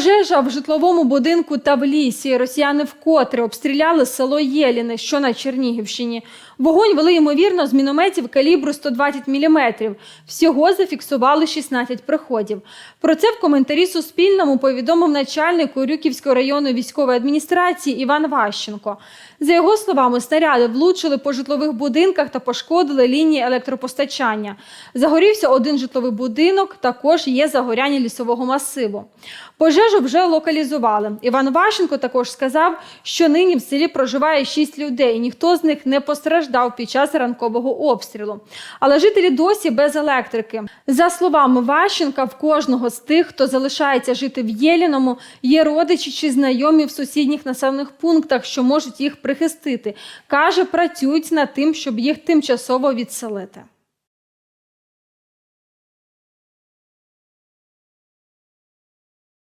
Пожежа в житловому будинку та в лісі. Росіяни вкотре обстріляли село Єліне, що на Чернігівщині. Вогонь вели ймовірно з мінометів калібру 120 мм. Всього зафіксували 16 приходів. Про це в коментарі Суспільному повідомив начальник Урюківської районної військової адміністрації Іван Ващенко. За його словами, снаряди влучили по житлових будинках та пошкодили лінії електропостачання. Загорівся один житловий будинок, також є загоряння лісового масиву. Пожежу вже локалізували. Іван Ващенко також сказав, що нині в селі проживає шість людей. Ніхто з них не постраждав під час ранкового обстрілу. Але жителі досі без електрики. За словами Ващенка, в кожного з тих, хто залишається жити в Єліному, є родичі чи знайомі в сусідніх населених пунктах, що можуть їх прихистити. Каже, працюють над тим, щоб їх тимчасово відселити.